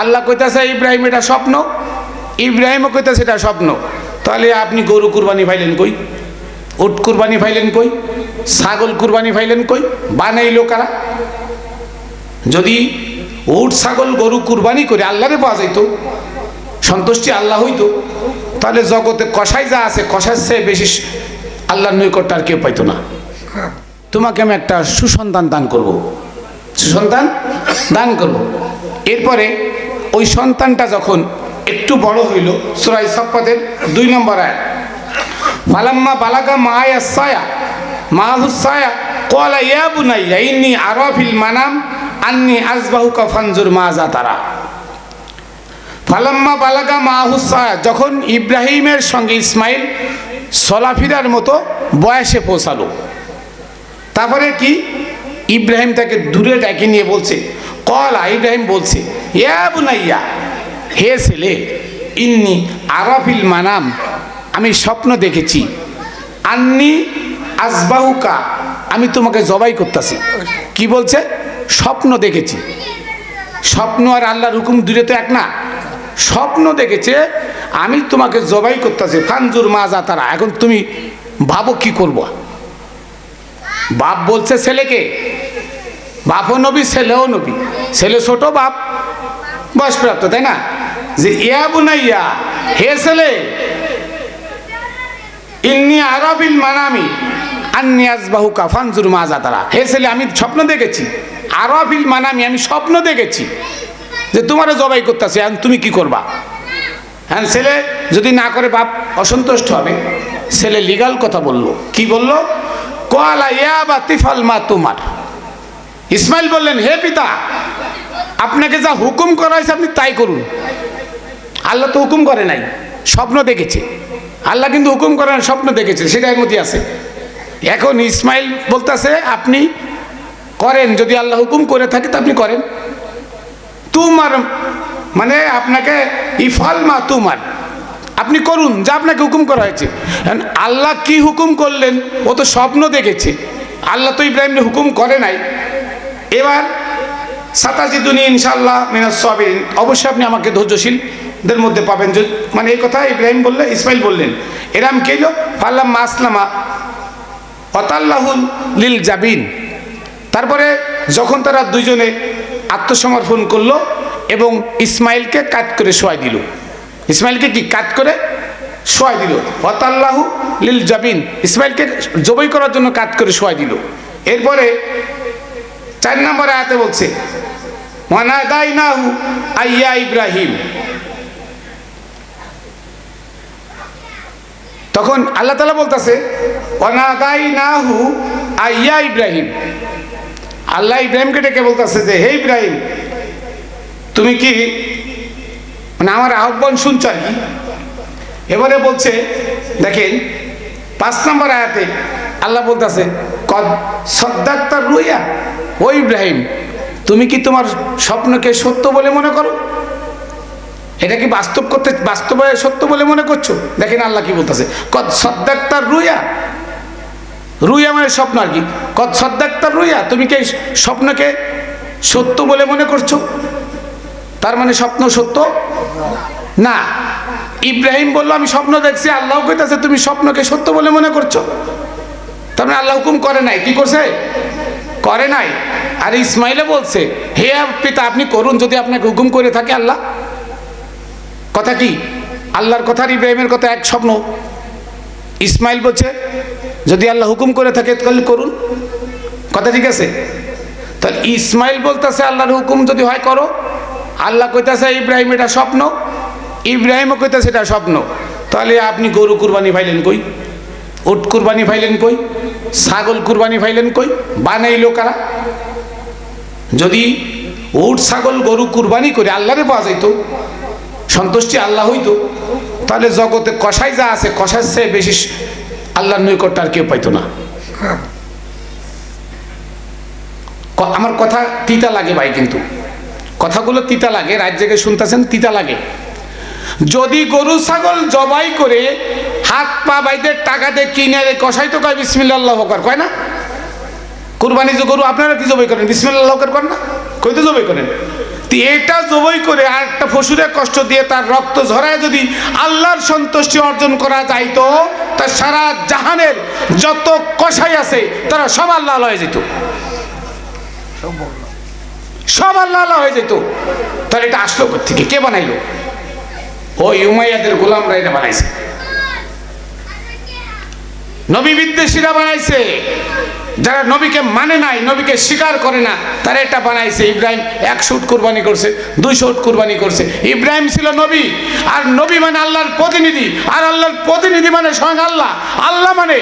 আল্লাহ কইতাছে, ইব্রাহিম, এটা স্বপ্ন। ইব্রাহিমও কইতাছে, এটা স্বপ্ন। তাহলে আপনি গরু কুরবানি ফাইলেন কই? উট কুরবানি ফাইলেন কই? ছাগল কুরবানি ফাইলেন কই? বানাইলো কারা? যদি উট, ছাগল, গরু কুরবানি করে আল্লাহরে পাওয়া যাইতো, সন্তুষ্টি আল্লাহ হইতো, তাহলে জগতে কষাই যা আছে কষার চেয়ে বেশি আল্লাহর নৈকট্য আর কেউ পাইতো না। তোমাকে আমি একটা সুসন্তান দান করব। সুসন্তান দান করব। এরপরে ওই সন্তানটা যখন একটু বড় হইল সুরাই সপ্পাদের দুই নম্বর আয় ফালাম্মা বালাগা মায়া সায়া মাহুসায়া কলা ইয়া বুনাইয়া, ইন্নি আরফিল মানাম, আন্নি আজবাহুকা ফানজুর মাজা তারা ফালাম্মা বালাগা মাহুসায়া যখন ইব্রাহিমের সঙ্গে ইসমাইল সলাফিরার মতো বয়সে পৌঁছালো, তারপরে কি? ইব্রাহিম তাকে দূরে ডেকে নিয়ে বলছে কলা ইব্রাহিম বলছে ইয়া হে ছেলে, ইন্নি আরফিল মানাম, আমি স্বপ্ন দেখেছি। আন্নি আজবাহুকা, আমি তোমাকে জবাই করতেছি। কি বলছে? স্বপ্ন দেখেছি। স্বপ্ন আর আল্লাহর হুকুম দূরে তো এক না। স্বপ্ন দেখেছে, আমি তোমাকে জবাই করতেছি। ফানজুর মাজা তারা, এখন তুমি ভাবো কি করব? বাপ বলছে ছেলেকে বাপও নবী ছেলেও নবী। ছেলে ছোট বাপ, বয়সপ্রাপ্ত, তাই না? যে ইয়া বুনাইয়া, হে ছেলে, ইন্নি আরবিল মানামি, আন্নি আজবাহু কাফানজুর মাজা তারা হে ছেলে, আমি স্বপ্ন দেখেছি। আরবিল মানামি, আমি স্বপ্ন দেখেছি যে তোমারও জবাই করতেছে, এখন তুমি কি করবা? হ্যাঁ ছেলে, যদি না করে বাপ, অসন্তুষ্ট হবে। ছেলে লিগাল কথা বলল। কি বলল? কোয়ালা ইয়া বা তিফাল মা তোমার। ইসমাইল বললেন, হে পিতা, আপনাকে যা হুকুম করা হয়েছে আপনি তাই করুন। আল্লাহ তো হুকুম করে নাই, স্বপ্ন দেখেছে। আল্লাহ কিন্তু হুকুম করেন স্বপ্ন দেখেছে সেটা মধ্যে আছে। এখন ইসমাইল বলতেছে, আপনি করেন, যদি আল্লাহ হুকুম করে থাকে তো আপনি করেন। তুমার মানে আপনাকে ইফাল মা তুমার। আপনি করুন, যা আপনাকে হুকুম করা হয়েছে। আল্লাহ কি হুকুম করলেন? ও তো স্বপ্ন দেখেছে। আল্লাহ তো ইব্রাহিমকে হুকুম করে নাই। এবার সাতাশি দুনি ইনশাল্লাহ মিনাস সবিন অবশ্যই আপনি আমাকে ধৈর্যশীলদের মধ্যে পাবেন। মানে এই কথা ইব্রাহিম বললে, ইসমাইল বললেন, এরাম কেল ফাল্লাম মাসলামা অতাল্লাহুল লিল জাবিন। তারপরে যখন তারা দুইজনে আত্মসমর্পণ করল এবং ইসমাইলকে কাট করে শোয়াই দিল। ইসমাইলকে কি কাট করে? শোয়াই দিল। হতাল্লাহু লিল জাবিন। ইসমাইলকে জবই করার জন্য কাট করে শোয়াই দিল। এরপরে চার নম্বর আয়াতে বলছে, ওয়ানাদাইনাহু আইয়া ইব্রাহিম। তখন আল্লাহ তালা বলতেছে অনাদাইনাহু আইয়া ইব্রাহিম। আল্লাহ ইব্রাহিমকে ডেকে বলতেছে যে, হে ইব্রাহিম, তুমি কি মানে আমার আহ্বান শুনছ এবারে বলছে, দেখেন, পাঁচ নম্বর আয়াতে আল্লাহ বলতেছে, কদ সদ্দাক্তার রুইয়া ও ইব্রাহিম, তুমি কি তোমার স্বপ্নকে সত্য বলে মনে করো? এটা কি বাস্তব করতে বাস্তবে সত্য বলে মনে করছ? দেখেন আল্লাহ কি বলতেছে, কদ সদ্দাক্তার রুইয়া রুইয়া মানে স্বপ্ন আর কি। কদ সদ্দাক্তার রুইয়া তুমি কি স্বপ্নকে সত্য বলে মনে করছ? তার মানে স্বপ্ন সত্য? না। ইব্রাহিম বলল, আমি স্বপ্ন দেখছি। আল্লাহ কইতাছে, তুমি স্বপ্নকে সত্য বলে মনে করছ? তার মানে আল্লাহ হুকুম করে নাই। কি করছে? করে নাই। আর ইসমাইলে বলছে, হে পিতা, আপনি করুন যদি আপনাকে হুকুম করে থাকে আল্লাহ। কথা কি? আল্লাহর কথা, ইব্রাহিমের কথা এক স্বপ্ন। ইসমাইল বলছে, যদি আল্লাহ হুকুম করে থাকে তাহলে করুন। কথা ঠিক আছে? তাহলে ইসমাইল বলতেছে, আল্লাহর হুকুম যদি হয় করো। আল্লাহ কইতাছে, ইব্রাহিম, এটা স্বপ্ন। ইব্রাহিমও কইতাছে, এটা স্বপ্ন। তাহলে আপনি গরু কুরবানি ফাইলেন কই? উট কুরবানি ফাইলেন কই? ছাগল কুরবানি ফাইলেন কই? বানাইলো কারা? যদি উট, ছাগল, গরু কুরবানি করে আল্লাহরে পাওয়া যাইতো, সন্তুষ্টি আল্লাহ হইতো, তাহলে জগতে কষাই যা আছে কষার চেয়ে বেশি আল্লাহর নৈকট্য আর কেউ পাইতো না। আমার কথা তিতা লাগে ভাই কিন্তু। কথাগুলো তিতা লাগে, রাত জেগে শুনতেছেন, তিতা লাগে। যদি গরু, ছাগল জবাই করে হাত পা টাকা দিয়ে কিনে রে কষাই তো কয় বিসমিল্লা আল্লাহ হকার কয় না? কুরবানি যে গরু, আপনারা কি জবাই করেন? বিসমিল্লাহ হকার করেন না? তো জবাই করেন? এটা জবাই করে আর একটা পশুরে কষ্ট দিয়ে তার রক্ত ঝরায় যদি আল্লাহর সন্তুষ্টি অর্জন করা যাইতো তা সারা জাহানের যত কষাই আছে, তারা সব আল্লাহ হয়ে যেত। সব আল্লাহ হয়ে যেত। তাহলে এটা আসলো থেকে কে বানাইলো? ওই উমাইয়াদের গোলামরা এটা বানাইছে। নবী বিদ্বেষীরা বানাইছে। যারা নবীকে মানে নাই, নবীকে স্বীকার করে না, তারা এটা বানাইছে। ইব্রাহিম একশো উট কুরবানি করছে দুইশো উট কুরবানি করছে। ইব্রাহিম ছিল নবী, আর নবী মানে আল্লাহর প্রতিনিধি। আর আল্লাহর প্রতিনিধি মানে স্বয়ং আল্লাহ। আল্লাহ মানে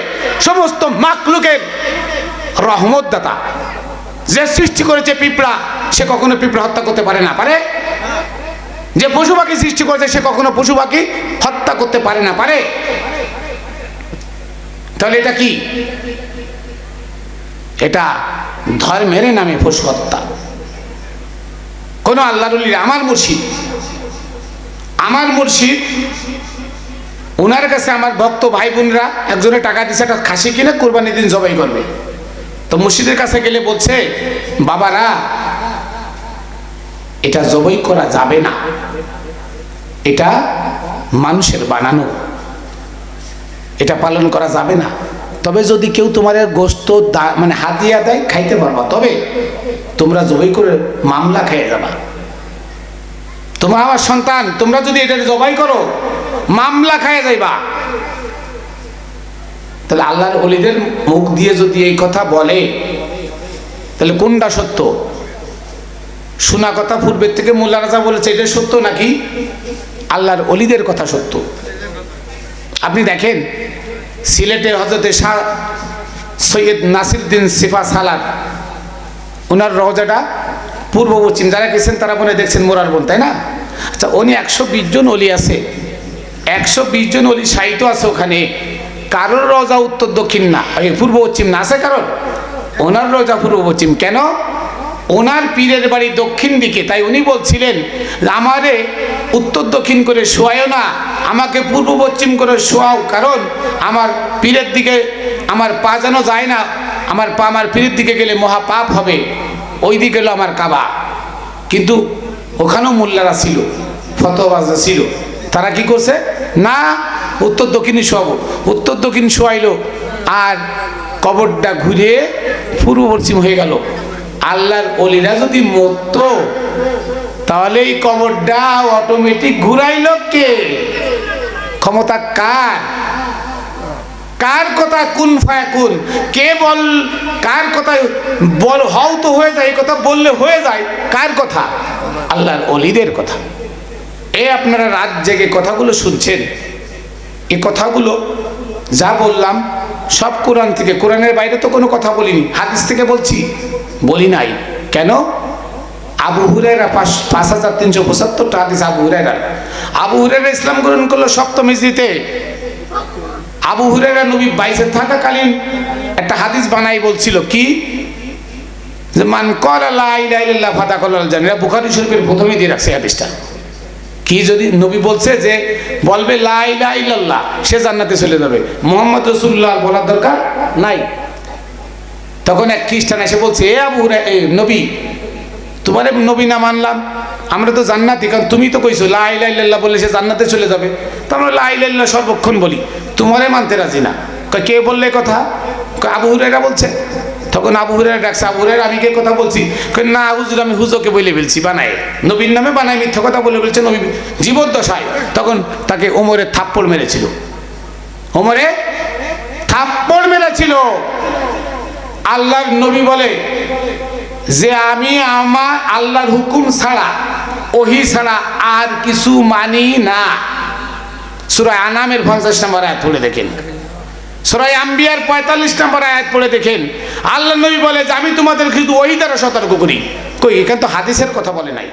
সমস্ত মাকলুকের রহমত দাতা যে সৃষ্টি করেছে পিঁপড়া, সে কখনো পিঁপড়া হত্যা করতে পারে না, পারে? যে পশু পাখি সৃষ্টি করেছে, সে কখনো পশু পাখি হত্যা করতে পারে না, পারে? তাহলে এটা কি? এটা ধর্মের নামে পশু হত্যা কোন আল্লাহরুলির আমার মুর্শিদ। আমার মুর্শিদ ওনার কাছে আমার ভক্ত ভাই বোনরা একজনে টাকা দিছে, একটা খাসি কিনে কোরবানি দিন জবাই করবে। তো মুর্শিদের কাছে গেলে বলছে, বাবারা, এটা জবাই করা যাবে না। এটা মানুষের বানানো। এটা পালন করা যাবে না। তবে যদি কেউ তোমার গোস্ত মানে হাতিয়া দেয়, খাইতে পারবা। তবে তোমরা জবাই করে মামলা খেয়ে যাবা। তোমরা আমার সন্তান, তোমরা যদি এটা জবাই করো, মামলা খাইয়ে যাইবা। তাহলে আল্লাহর অলিদের মুখ দিয়ে যদি এই কথা বলে, তাহলে কোনটা সত্য? শোনা কথা পূর্বের থেকে মোল্লা রাজা বলেছে, এটা সত্য নাকি? আল্লাহর অলিদের কথা সত্য। দেখেন সিলেটের হজরতে শাহ সৈয়দ নাসিরুদ্দিন সিফা সালার ওনার রওজাটা পূর্ব পশ্চিম, যারা গেছেন তারা মনে দেখছেন মোরার বোন, তাই না? আচ্ছা উনি একশো বিশ জন অলি আছে। একশো বিশ জন অলি সাহিত্য আছে ওখানে। কারোর রজা উত্তর দক্ষিণ না পূর্ব পশ্চিম না, আছে কারণ ওনার রজা পূর্ব পশ্চিম। কেন? ওনার পীরের বাড়ি দক্ষিণ দিকে। তাই উনি বলছিলেন, আমারে উত্তর দক্ষিণ করে শোয়ায়ও না, আমাকে পূর্ব পশ্চিম করে শোয়াও, কারণ আমার পীরের দিকে, আমার পা যেন যায় না, আমার পা আমার পীরের দিকে গেলে মহা পাপ হবে, ওই দিকে হলো আমার কাবা। কিন্তু ওখানেও মোল্লারা ছিল ফতোবাজরা ছিল। তারা কি করছে? না, উত্তর দক্ষিণে শোয়াবো। উত্তর দক্ষিণ শোয়াইলো, আর কবরটা ঘুরে পূর্ব পশ্চিম হয়ে গেল। আল্লাহর অলিরা যদি মরতো, তাহলে এই কবরটা অটোমেটিক ঘুরাইল কে? ক্ষমতা কার? কার কথা কোন ফায়া কোন? কে বল, কার কথা বল, হও তো হয়ে যায়, এই কথা বললে হয়ে যায়, কার কথা? আল্লাহর অলিদের কথা। এ আপনারা রাত জেগে কথাগুলো শুনছেন। এ কথাগুলো যা বললাম, সব কোরআন থেকে, কোরআনের বাইরে তো কোনো কথা বলিনি, হাদিস থেকে বলছি। বলি নাই। কেন? আবু হুরাইরা পাঁচ পাঁচ হাজার তিনশো পঁচাত্তরটা হাদিস আবু হুরাইরা আবু হুরাইরা ইসলাম গ্রহণ করল সপ্তম হিজড়িতে আবু হুরাইরা নবী বাইসে থাকাকালীন একটা হাদিস বানাই বলছিল, কি? যে মান কর আল্লাহ ইলাইল্লাহ ফাদা কল্লাহ জানি বুখারি শরীফের প্রথমেই দিয়ে রাখছে হাদিসটা। কি যদি নবী বলছে যে, বলবে লা ইলাহা ইল্লাল্লাহ, সে জান্নাতে চলে যাবে। মোহাম্মদ রসুল্লাহ বলার দরকার নাই। তখন এক খ্রিস্টান এসে বলছে, এ আবু নবী, তোমার নবী না মানলাম। আমরা তো জান্নাতি, কারণ তুমি তো কইছো, লা ইলাহা ইল্লাল্লাহ বললে সে জান্নাতে চলে যাবে। তো আমরা লা ইলাহা সর্বক্ষণ বলি, তোমারে মানতে রাজি না। কে বললে কথা? আবু হুরাইরা বলছে। তখন আবু হুরাইরা ডাকছে, আবু হুরাইরা, আমি কে কথা বলছি? না হুজুর, আমি হুজোকে বলে ফেলছি বানায় নবীর নামে বানায় মিথ্যা কথা বলে ফেলছে, নবী জীবদ্দশায়। তখন তাকে ওমরে থাপ্পড় মেরেছিল। ওমরে থাপ্পড় মেরেছিল। আল্লাহর নবী বলে যে আমি আমার আল্লাহর হুকুম ছাড়া, ওহি ছাড়া আর কিছু মানি না। সুরায় আনামের পঞ্চাশ নম্বর আয়াত পড়ে দেখেন। সুরায় আম্বিয়ার পঁয়তাল্লিশ নম্বর আয়াত পড়ে দেখেন। আল্লাহ নবী বলে যে আমি তোমাদের কিন্তু ওহি দ্বারা সতর্ক করি। কই, এখানে তো হাদিসের কথা বলে নাই।